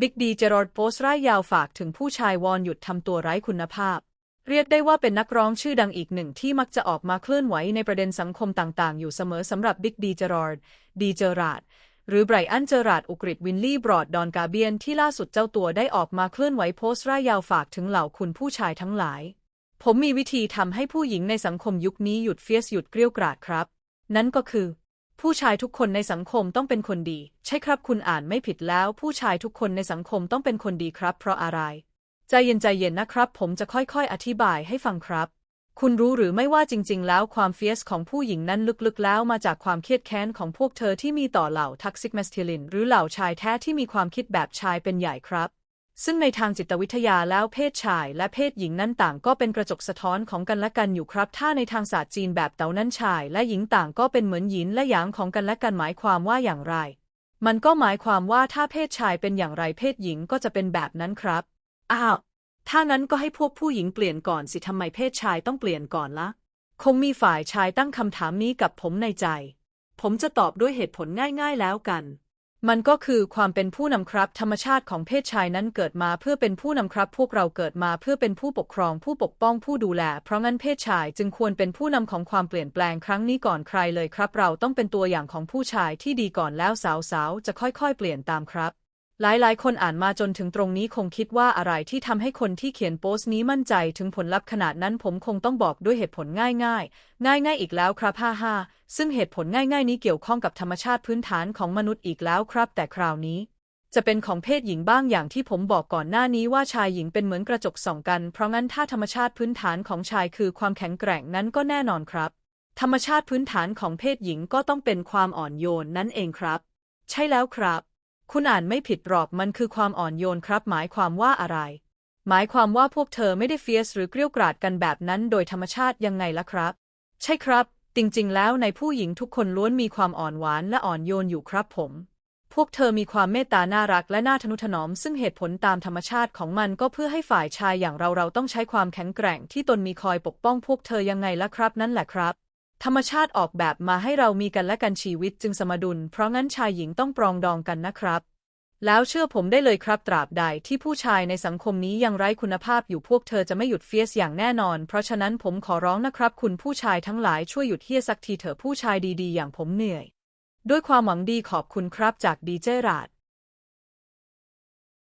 บิ๊กดีเจอรอดโพสต์ร่ายยาวฝากถึงผู้ชายวอนหยุดทำตัวไร้คุณภาพ เรียกได้ว่าเป็นนักร้องชื่อดังอีกหนึ่งที่มักจะออกมาเคลื่อนไหวในประเด็นสังคมต่างๆ อยู่เสมอสำหรับบิ๊กดีเจอรอดดีเจอราดหรือไบรอันเจอราดอุกฤษวินลี่บรอดดอนกาเบียนที่ล่าสุดเจ้าตัวได้ออกมาเคลื่อนไหวโพสต์ร่ายยาวฝากถึงเหล่าคุณผู้ชายทั้งหลาย ผมมีวิธีทำให้ผู้หญิงในสังคมยุคนี้หยุดเฟียสหยุดเกลี้ยวกราดครับ นั่นก็คือ ผู้ชายทุกคนในสังคมต้องเป็นคนดี ใช่ครับคุณอ่านไม่ผิดแล้ว ผู้ชายทุกคนในสังคมต้องเป็นคนดีครับ เพราะอะไร ใจเย็นใจเย็นนะครับ ผมจะค่อยๆ อธิบายให้ฟังครับ คุณรู้หรือไม่ว่าจริง ๆ แล้วความเฟียสของผู้หญิงนั้นลึกๆ แล้วมาจากความเครียดแค้นของพวกเธอที่มีต่อเหล่าทักซิกแมสเทลิน หรือเหล่าชายแท้ที่มีความคิดแบบชายเป็นใหญ่ครับ ซึ่งในทางจิตวิทยาแล้วเพศชายและเพศหญิงนั้นต่างก็เป็นกระจกสะท้อนของกันและกันอยู่ครับ ถ้าในทางศาสตร์จีนแบบเต๋านั้นชาย และหญิงต่างก็เป็นเหมือนหยินและหยางของกันและกันหมายความว่าอย่างไร มันก็หมายความว่าถ้าเพศชายเป็นอย่างไรเพศหญิงก็จะเป็นแบบนั้นครับ อ้าว ถ้านั้นก็ให้พวกผู้หญิงเปลี่ยนก่อนสิทำไมเพศชายต้องเปลี่ยนก่อนละคงมีฝ่ายชายตั้งคำถามนี้กับผมในใจ ผมจะตอบด้วยเหตุผลง่าย ๆ แล้วกัน มันก็คือความเป็นผู้นำครับ ธรรมชาติของเพศชายนั้นเกิดมาเพื่อเป็นผู้นำครับ พวกเราเกิดมาเพื่อเป็นผู้ปกครองผู้ปกป้องผู้ดูแล เพราะงั้นเพศชายจึงควรเป็นผู้นำของความเปลี่ยนแปลงครั้งนี้ก่อนใครเลยครับ เราต้องเป็นตัวอย่างของผู้ชายที่ดีก่อนแล้วสาวๆจะค่อยๆ เปลี่ยนตามครับ หลายๆ คนอ่านมาจนถึงตรงนี้คงคิดว่าอะไรที่ทำให้คนที่เขียนโพสต์นี้มั่นใจถึงผลลัพธ์ขนาดนั้นผมคงต้องบอกด้วยเหตุผลง่ายๆ ง่ายๆ อีกแล้วครับฮ่าฮาซึ่งเหตุผลง่ายๆ นี้เกี่ยวข้องกับธรรมชาติพื้นฐานของมนุษย์อีกแล้วครับ แต่คราวนี้ จะเป็นของเพศหญิงบ้างอย่างที่ผมบอกก่อนหน้านี้ว่าชายหญิงเป็นเหมือนกระจกส่องกัน เพราะงั้นถ้าธรรมชาติพื้นฐานของชายคือความแข็งแกร่งนั้นก็แน่นอนครับ ธรรมชาติพื้นฐานของเพศหญิงก็ต้องเป็นความอ่อนโยนนั่นเองครับ ใช่แล้วครับ คุณอ่านไม่ผิดหรอกมันคือความอ่อนโยนครับ หมายความว่าอะไร หมายความว่าพวกเธอไม่ได้เฟียสหรือเกลี้ยวกราดกันแบบนั้นโดยธรรมชาติยังไงล่ะครับ ใช่ครับ จริงๆ แล้วในผู้หญิงทุกคนล้วนมีความอ่อนหวานและอ่อนโยนอยู่ครับผม พวกเธอมีความเมตตาน่ารักและน่าทนุถนอม ซึ่งเหตุผลตามธรรมชาติของมันก็เพื่อให้ฝ่ายชายอย่างเราเราต้องใช้ความแข็งแกร่งที่ตนมีคอยปกป้องพวกเธอยังไงล่ะครับ นั่นแหละครับธรรมชาติออกแบบมาให้เรามีกันและกันชีวิตจึงสมดุล เพราะงั้นชายหญิงต้องปรองดองกันนะครับ แล้วเชื่อผมได้เลยครับตราบใดที่ผู้ชายในสังคมนี้ยังไร้คุณภาพอยู่พวกเธอจะไม่หยุดเฟียสอย่างแน่นอน เพราะฉะนั้นผมขอร้องนะครับคุณผู้ชายทั้งหลายช่วยหยุดเฮี้ยสักทีเถอะผู้ชายดีๆ อย่างผมเหนื่อย ด้วยความหวังดีขอบคุณครับจากดีเจราด